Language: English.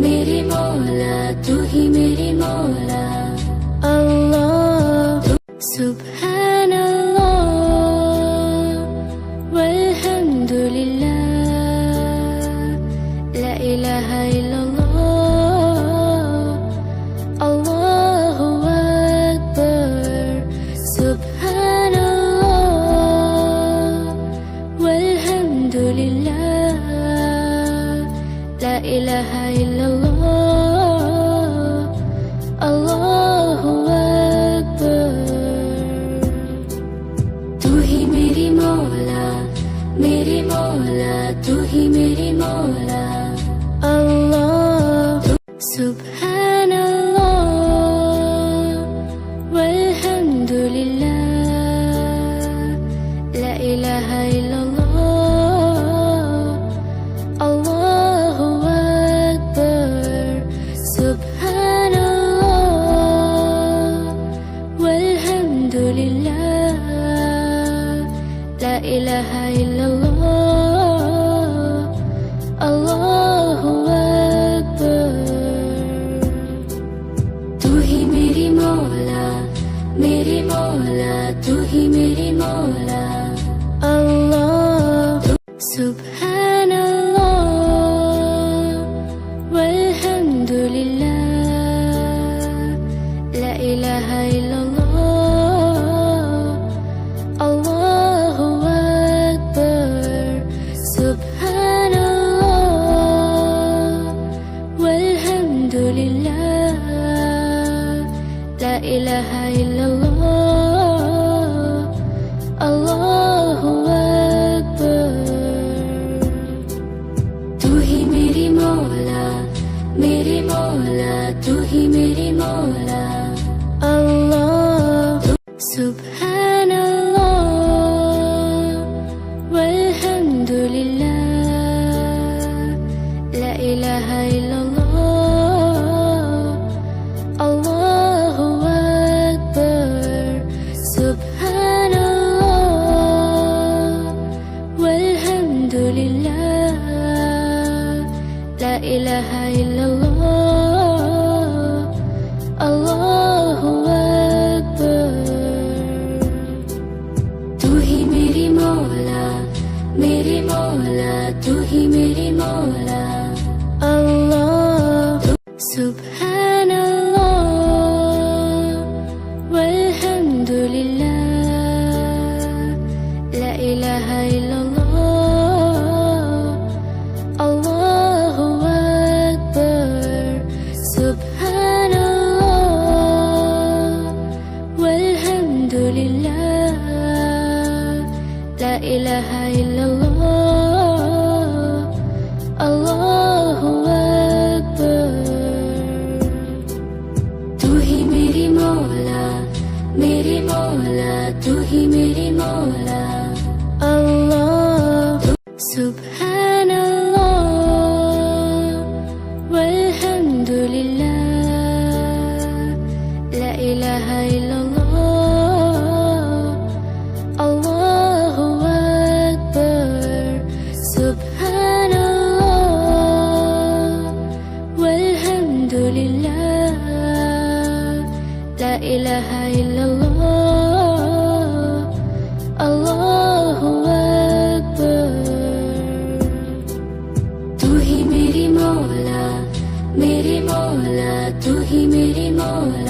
मेरे मौला तू ही मेरे मौला अल्लाह सुबह إله إلا الله الله أكبر तू ही मेरी मौला मेरी मौला तू ही मेरी मौला अल्लाह सुबह ilaha Allah. Allahu Akbar Tu hi meri maula meri maula tu hi meri maula Allah Subhanallah walhamdulillah ilaha illallah Allahu Akbar Tu hi meri Mola, meri Mola, Tu hi meri Mola Allah Allah Subhanallah Walhamdulillah La ilaha illallah Allahu Akbar Subhanallah Walhamdulillah La ilaha illallah ही मेरी मौला